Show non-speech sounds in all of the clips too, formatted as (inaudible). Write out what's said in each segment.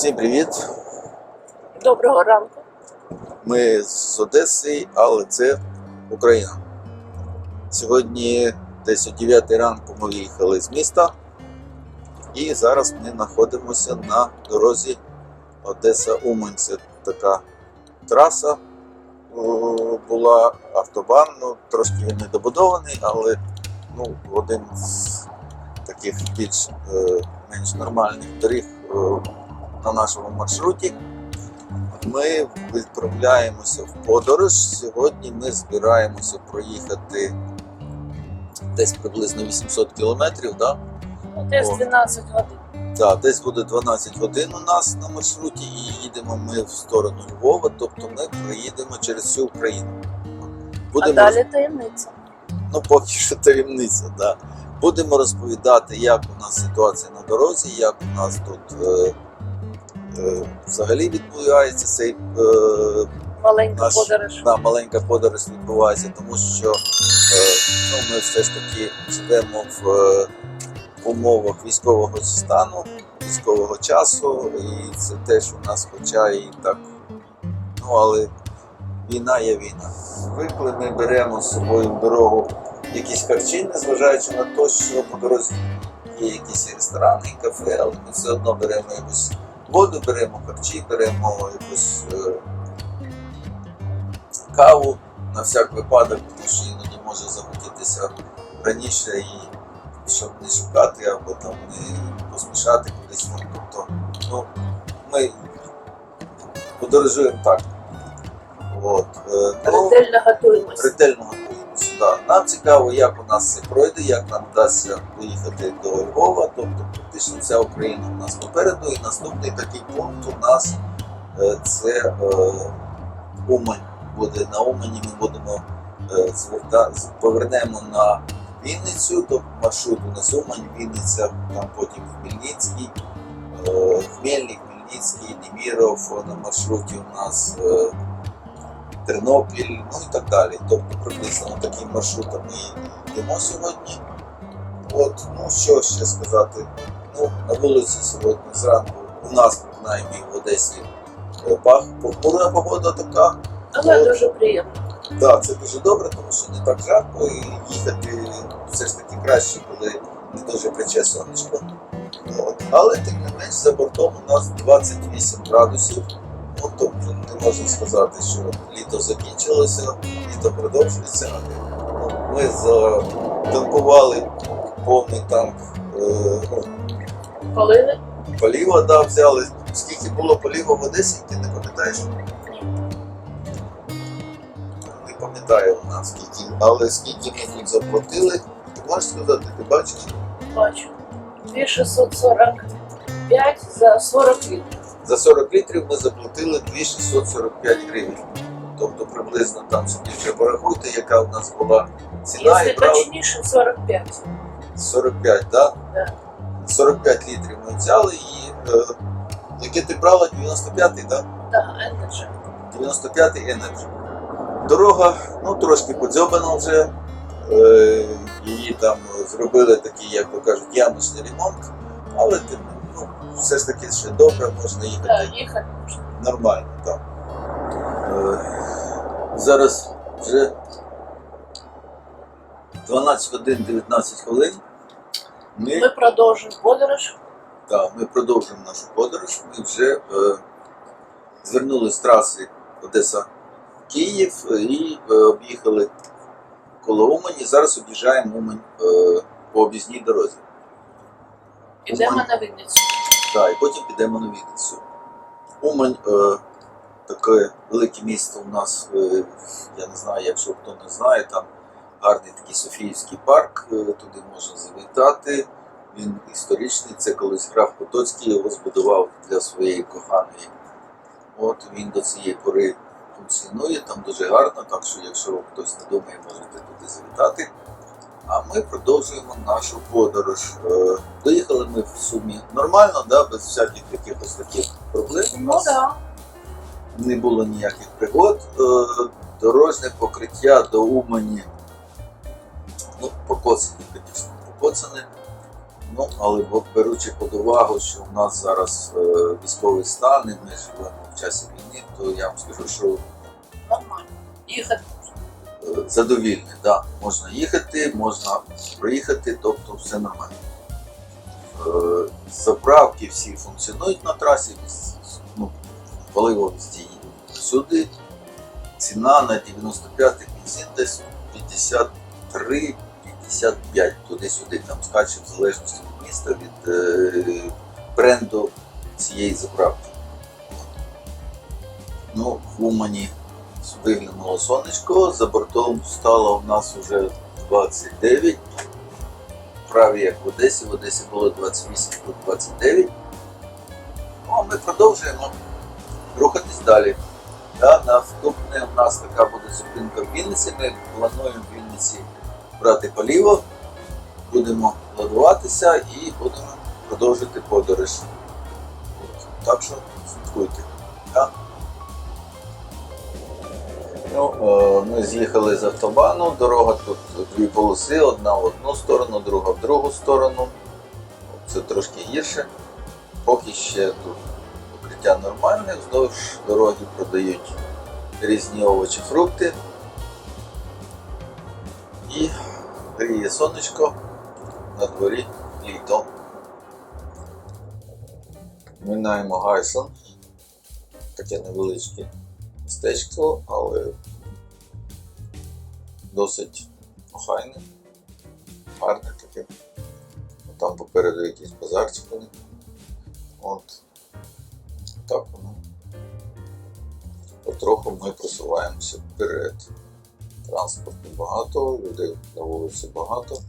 Всім привіт! Доброго ранку. Ми з Одеси, але це Україна. Сьогодні десь о 9 ранку ми виїхали з міста, і зараз ми знаходимося на дорозі Одеса-Умань. Це така траса була автобан. Ну, трошки він недобудований, але ну, один з таких більш е, нормальних доріг е, на нашому маршруті. Ми відправляємося в подорож. Сьогодні ми збираємося проїхати десь приблизно 800 кілометрів. Да? Десь 12 годин. Да, десь буде 12 годин у нас на маршруті, і їдемо ми в сторону Львова, тобто ми проїдемо через всю Україну. А далі таємниця. Ну, поки що таємниця, да. Будемо розповідати, як у нас ситуація на дорозі, як у нас тут е, взагалі відбувається цей е, Маленька Наш- подорож. да, маленька подорож відбувається, тому що е, ну, ми все ж таки живемо в, е, в умовах військового стану, військового часу, і це теж у нас, хоча і так, ну але війна є війна. Звикли ми беремо з собою в дорогу якісь харчі, незважаючи на те, що по дорозі є якісь ресторани, і кафе, але ми все одно беремо якусь воду, беремо харчі, беремо якусь. е, каву на всяк випадок, тому що іноді може захотітися раніше і щоб не шукати або там не поспішати кудись. Ну, тобто, ну, ми подорожуємо так. От. е, ну, Ретельно готуємося. ретельно готуємося. Да. Нам цікаво, як у нас це пройде, як нам вдасться поїхати до Львова, тобто практично вся Україна у нас попереду. І наступний такий пункт у нас е, це е, Умань. Буде на Умані, ми будемо е, зверта... повернемо на Вінницю, тобто маршрут у нас Умань, Вінниця, там потім Хмельницький, Хмельник, Хмельницький, Неміров на маршруті у нас. Тернопіль, ну і так далі. Тобто приблизно таким маршрутом ми йдемо сьогодні. От, ну що ще сказати? Ну, на вулиці сьогодні зранку у нас, принаймні в Одесі, е, пах, похмура погода така. Але От. дуже приємно. Так, це дуже добре, тому що не так жарко і їхати все ж таки краще, коли не дуже пече сонечко. От. Але тим не менш за бортом у нас 28 градусів. Ну, тобто не можна сказати, що літо закінчилося, літо продовжується. Ну, Ми затанкували повний танк е, ну, Коли ви? паліва, да, взяли. Скільки було паліва в Одесі, ти не пам'ятаєш? Не пам'ятаю у нас скільки, але скільки ми тут заплатили, ти можеш сказати, ти бачиш? Бачу. 2645 за 40 літрів. За 40 літрів ми заплатили 2645 гривень. Тобто приблизно там собі вже порахуйте, яка у нас була ціна і Якщо точніше, 45. 45, да? Да. 45 літрів ми взяли і е, яке ти брала? 95-й, да? Так, Energy. 95-й Energy. Дорога ну, трошки подзьобана вже. Е, її там зробили такий, як то кажуть, ямочний ремонт, але тим, ну, все ж таки ще добре, можна їхати Так, їхати можна. нормально. Так. Е, зараз вже 12 годин 19 хвилин. Ми Ми продовжуємо подорож. так, ми продовжуємо нашу подорож. Ми вже е, звернули з траси Одеса-Київ і е, об'їхали коло Умані. Зараз об'їжджаємо Умань е, по об'їзній дорозі. Ідемо на Вінницю. І потім підемо на Вінницю. Умань е, таке велике місто у нас, е, я не знаю, якщо хто не знає, там гарний такий Софіївський парк, е, туди можна завітати. Він історичний, це колись граф Потоцький його збудував для своєї коханої. От він до цієї пори функціонує, там дуже гарно, так що якщо хтось не думає, можете туди завітати. А ми продовжуємо нашу подорож. Е, Доїхали ми в сумі нормально, да, без всяких якихось таких проблем. Ну так. не було ніяких пригод. Е, Дорожне покриття до Умані, ну, покоцане, звісно, покоцане. Ну, але беручи під увагу, що в нас зараз е, військовий стан, і ми живемо в часі війни, то я вам скажу, що Нормально. Їхати задовільний. Да. Можна їхати, можна проїхати, тобто все нормально. Е, Заправки всі функціонують на трасі, ну, паливо є. Ціна на 95-й бензин десь 53-55 туди-сюди. Там скаче в залежності від міста, від е, бренду цієї заправки. Ну, в Умані виглянуло сонечко, за бортом стало в нас вже 29. Праві як в Одесі, в Одесі було 28, тут 29. Ну, а ми продовжуємо рухатись далі. Да, наступне у нас така буде зупинка в Вінниці. Ми плануємо в Вінниці брати паліво, будемо ладуватися і будемо продовжити подорож. Так що слідкуйте. Ну, ми з'їхали з автобану, дорога тут дві полоси, одна в одну сторону, друга в другу сторону. Це трошки гірше. Поки ще тут покриття нормальне, вздовж дороги продають різні овочі, фрукти. І гріє сонечко на дворі літо. Минаємо Гайсон. Таке невеличке містечко, але досить охайне, гарне таке. Там попереду якийсь базарчик. От. Так воно. Потроху ми просуваємося вперед. Транспорту багато, людей на вулиці багато.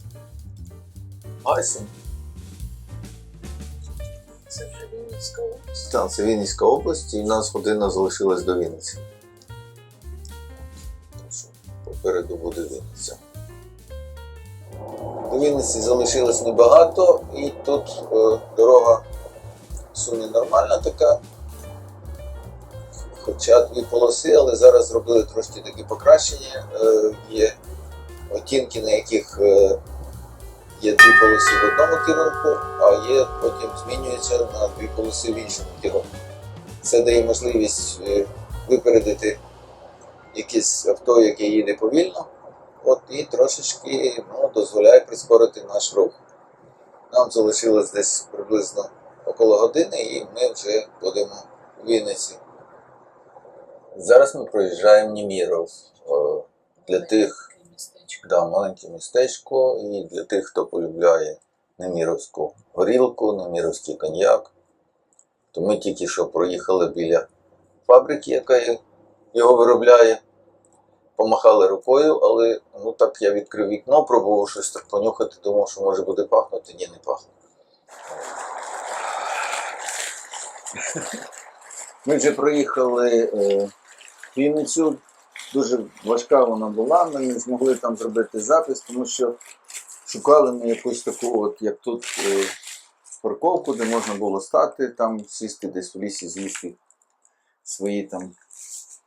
Айсен. Це вже Вінницька область. Так, це Вінницька область, і в нас година залишилась до Вінниці. Попереду буде Вінниця. До Вінниці залишилось небагато, і тут е, дорога в нормальна така. Хоча дві полоси, але зараз зробили трошки такі покращення. Е, є оттінки, на яких е, є дві полоси в одному керунку, а є потім змінюється на дві полоси в іншому керунку. Це дає можливість е, випередити якесь авто, яке їде повільно, от, і трошечки ну, дозволяє прискорити наш рух. Нам залишилось десь приблизно около години, і ми вже будемо у Вінниці. Зараз ми проїжджаємо Німіров. Для тих, Містечко. Да, маленьке містечко, і для тих, хто полюбляє неміровську горілку, неміровський коньяк, то ми тільки що проїхали біля фабрики, яка його виробляє. Помахали рукою, але ну так я відкрив вікно, пробував щось так понюхати, думав, що може буде пахнути, ні, не пахне. Ми вже проїхали е, Вінницю, дуже важка вона була, ми не змогли там зробити запис, тому що шукали ми якусь таку, от як тут е, парковку, де можна було стати, там сісти десь в лісі, з'їсти свої там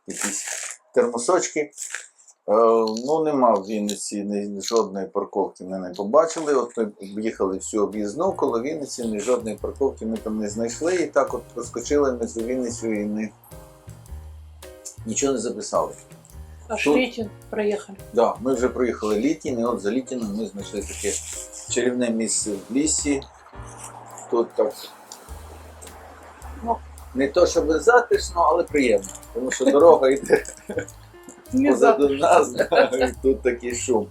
якісь термосочки. Е, ну, нема в Вінниці ні, жодної парковки ми не побачили. От ми об'їхали всю об'їзну коло Вінниці, ні жодної парковки ми там не знайшли. І так от проскочили ми за Вінницю і не, нічого не записали. Аж Тут- Літін приїхали. Да, ми вже проїхали Літін, і от за Літіном ми знайшли таке чарівне місце в лісі. Тут так Ну. не то, щоб затишно, але приємно. Тому що дорога йде (laughs) позаду нас, і тут такий шум.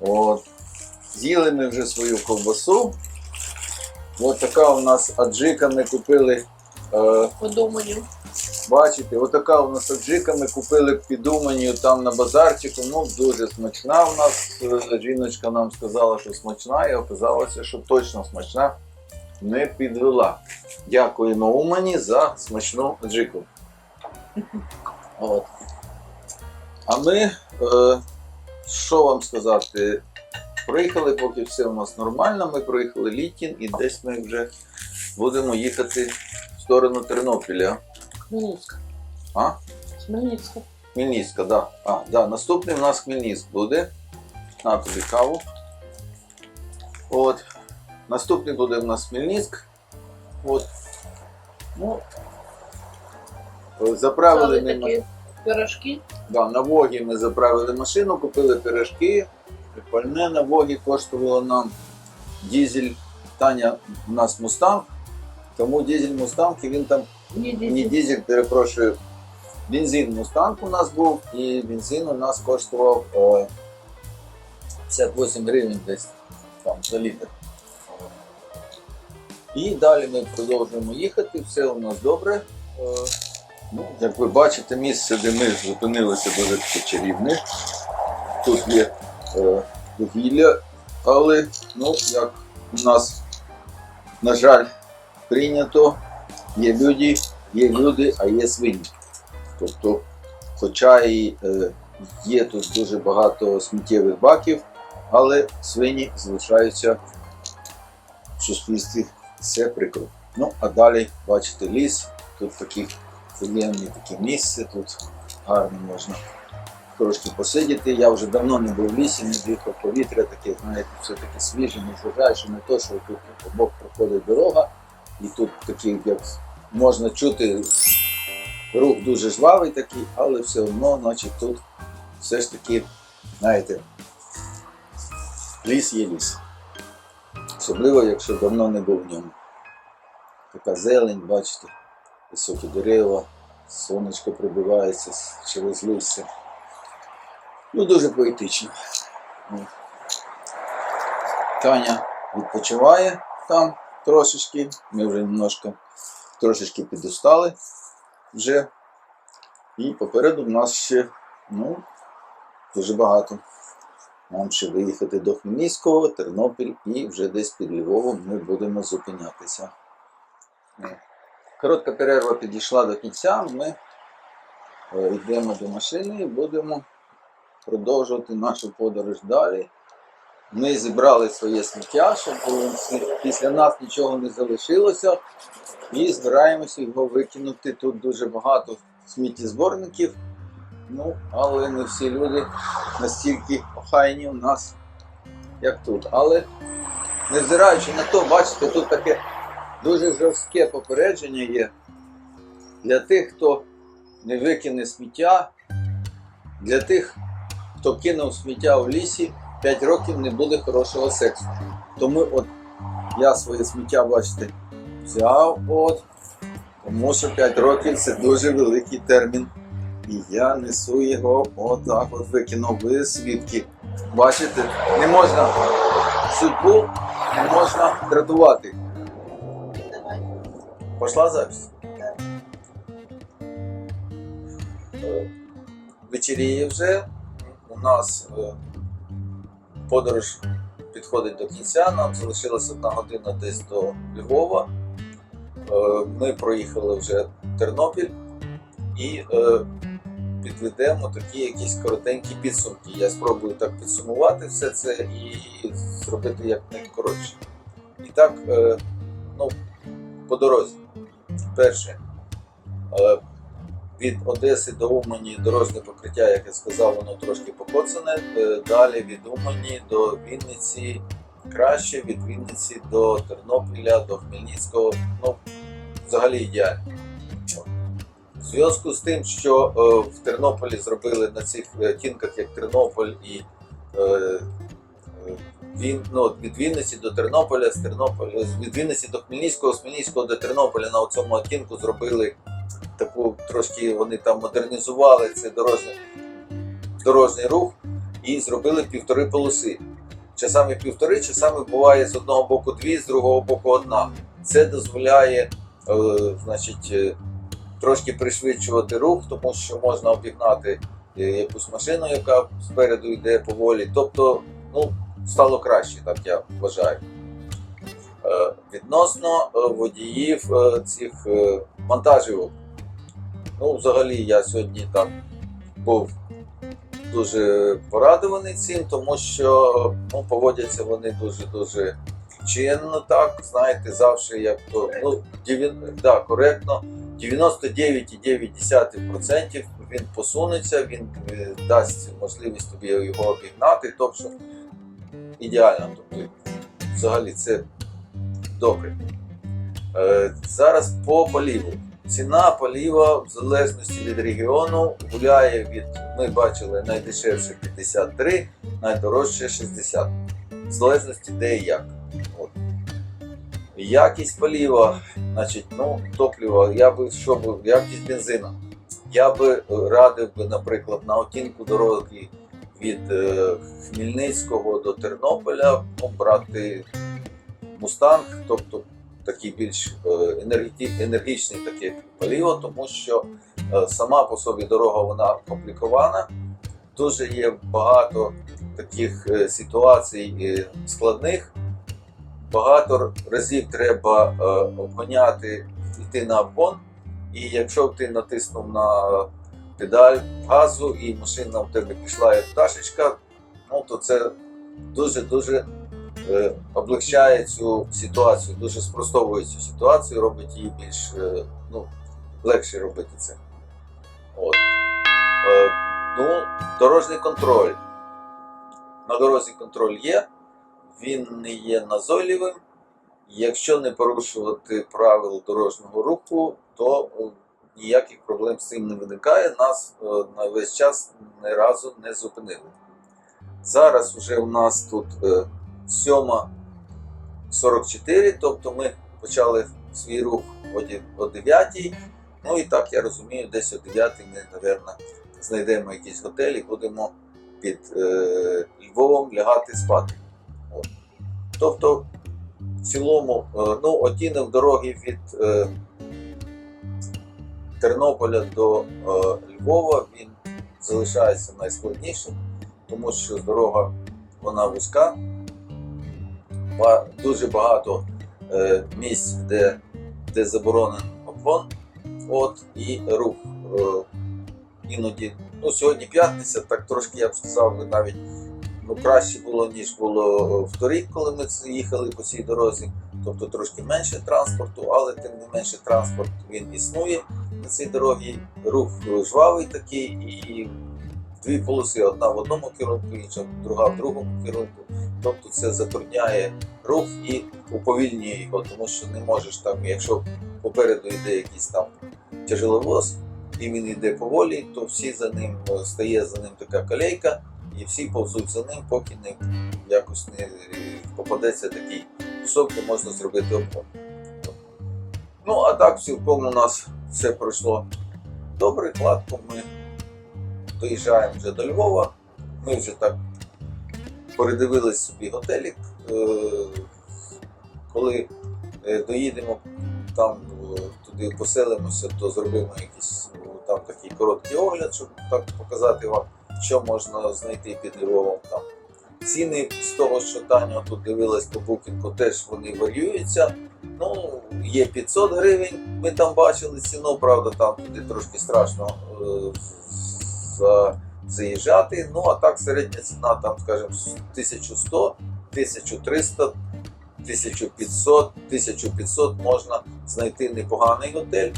От. З'їли ми вже свою ковбасу. От така у нас аджика ми купили. Е, Подуманів. Бачите, отака у нас аджика ми купили під Уманію там на базарчику. Ну, дуже смачна у нас. Е, Жіночка нам сказала, що смачна, і оказалося, що точно смачна. Не підвела. Дякуємо Умані за смачну аджику. (laughs) От. А ми, е, що вам сказати, проїхали, поки все у нас нормально. Ми проїхали Літін і десь ми вже будемо їхати сторону Тернопіля. Хмельницька. А? Хмельницька. Хмельницька, да. А, да. Наступний у нас Хмельницьк буде. На тобі каву. От. Наступний буде в нас Хмельницьк. От. Ну, е, заправили Взяли ми такі пирожки. Да, на Вогі ми заправили машину, купили пиріжки. Пальне на Вогі коштувало нам дізель. Таня у нас мустанг. Тому дізель мустанг, і він там Не не дізель. дізель, перепрошую. Бензин мустанг у нас був, і бензин у нас коштував е, 58 гривень десь там за літр. І далі ми продовжуємо їхати, все у нас добре. Ну, як ви бачите, місце, де ми зупинилися, дуже чарівне. Тут є е, вугілля, але ну, як у нас, на жаль, прийнято, є люди, є люди, а є свині. Тобто, хоча і е, є тут дуже багато сміттєвих баків, але свині залишаються в суспільстві. Все прикро. Ну, а далі бачите ліс, тут такі приємне таке місце, тут гарно можна трошки посидіти. Я вже давно не був в лісі, не дихав повітря, таке, знаєте, все таке свіже, незважаючи на те, що тут обок проходить дорога, і тут такий, як можна чути, рух дуже жвавий такий, але все одно, значить, тут все ж таки, знаєте, ліс є ліс. Особливо, якщо давно не був в ньому. Така зелень, бачите високі дерева, сонечко пробивається через листя. Ну, дуже поетично. Таня відпочиває там трошечки. Ми вже немножко трошечки підустали вже. І попереду в нас ще ну, дуже багато. Нам ще виїхати до Хмельницького, Тернопіль і вже десь під Львовом ми будемо зупинятися. Ну, Коротка перерва підійшла до кінця. Ми е, йдемо до машини і будемо продовжувати нашу подорож далі. Ми зібрали своє сміття, щоб після нас нічого не залишилося. І збираємося його викинути. Тут дуже багато сміттєзборників. Ну, але не всі люди настільки охайні у нас, як тут. Але невзираючи на то, бачите, тут таке дуже жорстке попередження є для тих, хто не викине сміття, для тих, хто кинув сміття в лісі, 5 років не буде хорошого сексу. Тому от я своє сміття, бачите, взяв от, тому що 5 років це дуже великий термін. І я несу його отак от викинув. Ви свідки. Бачите, не можна судьбу, не можна дратувати. Пошла запись? Е, Вечеріє вже. У нас е, подорож підходить до кінця. Нам залишилася одна година десь до Львова. Е, Ми проїхали вже Тернопіль і е, підведемо такі якісь коротенькі підсумки. Я спробую так підсумувати все це і зробити як найкоротше. І так, е, ну, по дорозі. Перше, від Одеси до Умані дорожнє покриття, як я сказав, воно трошки покоцане. Е, Далі від Умані до Вінниці краще, від Вінниці до Тернопіля, до Хмельницького. Ну, взагалі ідеально. В зв'язку з тим, що е, в Тернополі зробили на цих е, тінках, як Тернополь і він, ну, від Вінниці до Тернополя, з Тернополя, від Вінниці до Хмельницького, з Хмельницького до Тернополя на цьому оттінку зробили таку трошки вони там модернізували цей дорожній, дорожній рух і зробили півтори полоси. Часами півтори, часами буває з одного боку дві, з другого боку одна. Це дозволяє е, значить, е, трошки пришвидшувати рух, тому що можна обігнати е, якусь машину, яка спереду йде поволі. Тобто, ну, стало краще, так я вважаю. Е, Відносно е, водіїв е, цих е, вантажівок. Ну, взагалі, я сьогодні так був дуже порадований цим, тому що ну, поводяться вони дуже-дуже чинно, так, знаєте, завжди як то, ну, дівін- да, коректно. 99,9% він посунеться, він е, дасть можливість тобі його обігнати. Тобто ідеально. Тобто, взагалі, це Добре. Е, зараз по поліву. Ціна поліва в залежності від регіону гуляє від, ми бачили, найдешевше 53, найдорожче 60. В залежності де і як. От. Якість поліва, значить, ну, топлива, я би що би, якість бензину. Я би радив би, наприклад, на оттінку дороги від е, Хмельницького до Тернополя ну, брати Мустанг, тобто такий більш е, енергічний таке паліво, тому що е, сама по собі дорога вона комплікована. Дуже є багато таких е, ситуацій складних. Багато разів треба обганяти, йти на обгон. І якщо ти натиснув на педаль газу і машина в тебе пішла як пташечка, ну то це дуже-дуже облегчає цю ситуацію, дуже спростовує цю ситуацію, робить її більш е, ну, легше робити це. От. Е, ну, дорожній контроль. На дорозі контроль є, він не є назойливим. Якщо не порушувати правил дорожнього руху, то е, ніяких проблем з цим не виникає. Нас е, на весь час ні разу не зупинили. Зараз вже у нас тут е, 7.44, тобто ми почали свій рух о 9. Ну і так, я розумію, десь о 9 ми, мабуть, знайдемо якийсь готель і будемо під е, Львовом лягати спати. От. Тобто, в цілому, е, ну, оттінок дороги від е, Тернополя до е, Львова він залишається найскладнішим, тому що дорога вона вузька, дуже багато е, місць, де, де заборонений обгон, от, і рух е, іноді. Ну, сьогодні п'ятниця, так трошки я б сказав, навіть ну, краще було, ніж було вторік, коли ми їхали по цій дорозі. Тобто трошки менше транспорту, але тим не менше транспорт він існує на цій дорогі. Рух жвавий такий, і дві полоси: одна в одному керунку, інша друга в другому керунку. Тобто це затрудняє рух і уповільнює його, тому що не можеш там, якщо попереду йде якийсь там тяжеловоз, і він йде поволі, то всі за ним е, стає за ним така колейка, і всі повзуть за ним, поки не якось не е, попадеться такий кусок, де можна зробити обгон. Ну, а так цілком у нас все пройшло добре, гладко. Ми доїжджаємо вже до Львова. Ми вже так передивились собі готелік. Е, Коли е, доїдемо там е, туди поселимося, то зробимо якийсь там такий короткий огляд, щоб так показати вам, що можна знайти під Львовом там. Ціни з того, що Таня тут дивилась по букінгу, теж вони варіюються. Ну, є 500 гривень, ми там бачили ціну, правда, там туди трошки страшно за, заїжджати. Ну, а так середня ціна, там, скажімо, 1100, 1300, 1500, 1500 можна знайти непоганий готель.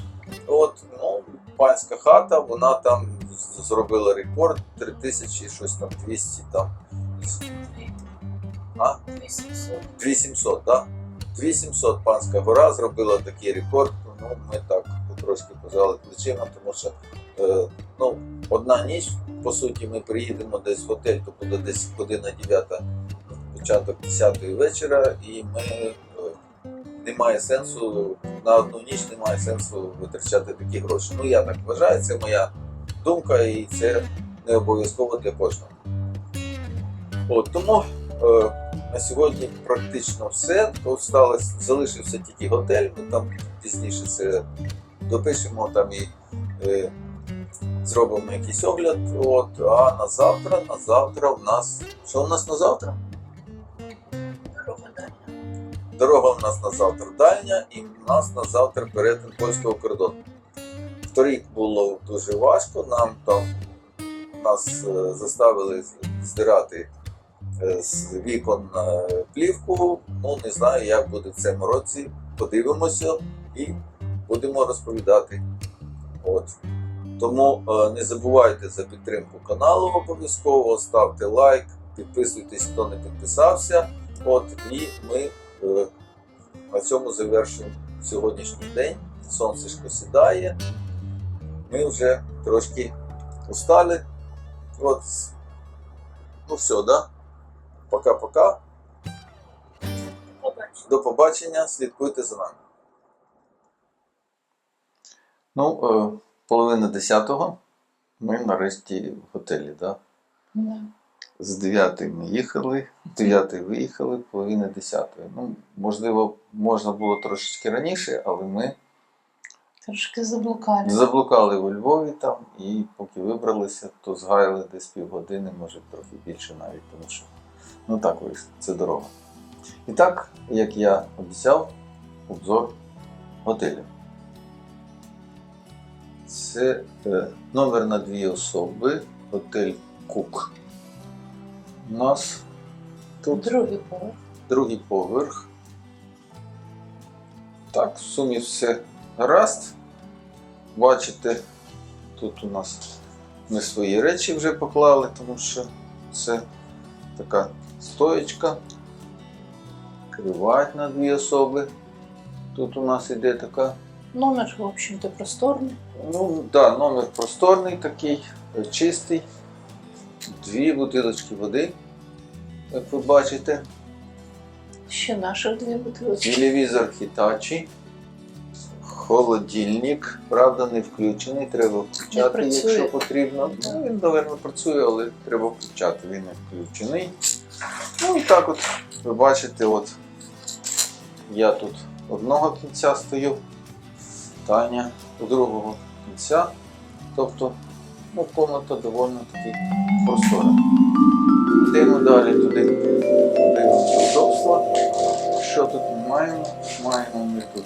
От, ну, панська хата, вона там зробила рекорд 3000, щось там 200 там. А? 2700, так? 2700 панська гора зробила такий рекорд. Ну, ми так трошки пожали плечима, тому що ну, одна ніч, по суті, ми приїдемо десь в готель, то буде десь година 9, початок 10 вечора, і ми е, немає сенсу на одну ніч немає сенсу витрачати такі гроші. Ну я так вважаю, це моя думка, і це не обов'язково для кожного. От тому. Е, на сьогодні практично все. Тут залишився тільки готель, ми там пізніше це допишемо там і е, зробимо якийсь огляд. От, а на завтра, на завтра в нас. Що у нас на завтра? Дорога в нас на завтра дальня, і в нас на завтра перетин польського кордону. Торік було дуже важко, нам там нас е, заставили здирати е, з вікон е, плівку. Ну не знаю, як буде в цьому році. Подивимося і будемо розповідати. От. Тому е, не забувайте за підтримку каналу обов'язково, ставте лайк, підписуйтесь, хто не підписався. От, і ми е, на цьому завершуємо сьогоднішній день. Сонцешко сідає. Ми вже трошки устали. От. Ну все, да? Пока-пока. До побачення. Слідкуйте за нами. Ну, е, половина десятого. Ми нарешті в готелі, да? Да. З 9 ми їхали, 9 виїхали, половина 10. Ну, можливо, можна було трошечки раніше, але ми Трошки заблукали. заблукали у Львові там і поки вибралися, то згаяли десь півгодини, може трохи більше навіть, тому що ну так вийшло, це дорога. І так, як я обіцяв, обзор готелю. Це е, номер на дві особи, готель Кук. У нас тут Другий поверх. другий поверх. Так, в сумі все гаразд. Бачите, тут у нас ми свої речі вже поклали, тому що це така стоєчка. Кривать на дві особи. Тут у нас іде така. Номер, в общем-то, просторний. Ну, так, да, номер просторний такий, е, чистий. Дві бутилочки води, як ви бачите. Ще наших дві бутилочки. Телевізор Hitachi. Холодильник, правда, не включений, треба включати, якщо потрібно. Ну, він, мабуть, працює, але треба включати, він не включений. Ну і так от, ви бачите, от я тут одного кінця стою, Таня у другого кінця. Тобто, ну, комната доволі таки простора. Йдемо далі туди, дивимося удобства. Що тут ми маємо? Маємо ми тут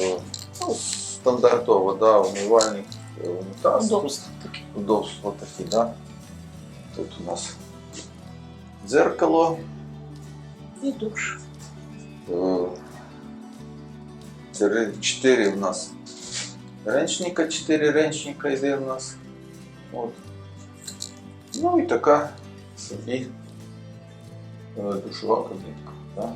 е, ну, стандартово, да, умивальник, е, унітаз. Тут Удобство таке. Удобство такі, да. Тут у нас дзеркало. І душ. Е, Три, чотири у нас ренчника, чотири ренчника йде у нас. От. Ну і така собі е, душова кабінка. Да?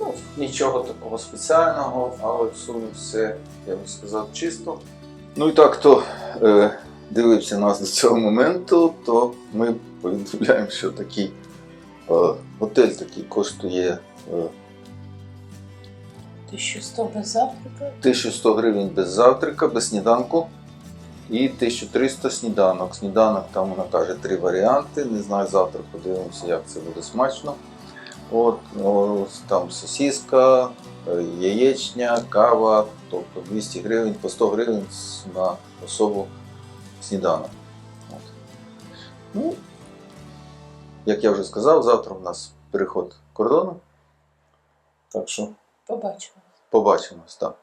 Ну, нічого такого спеціального, але в сумі все, я би сказав, чисто. Ну і так, хто е, дивився нас до цього моменту, то ми повідомляємо, що такий е, готель такий коштує е, 1100 без завтрака. 1100 гривень без завтрака, без сніданку. І 1300 сніданок. Сніданок там вона каже три варіанти. Не знаю, завтра подивимося, як це буде смачно. От, о, там сосиска, е, яєчня, кава, тобто 200 гривень, по 100 гривень на особу сніданок. От. Ну, як я вже сказав, завтра у нас переход кордону. Так що Побачимо. Побачимось. Так.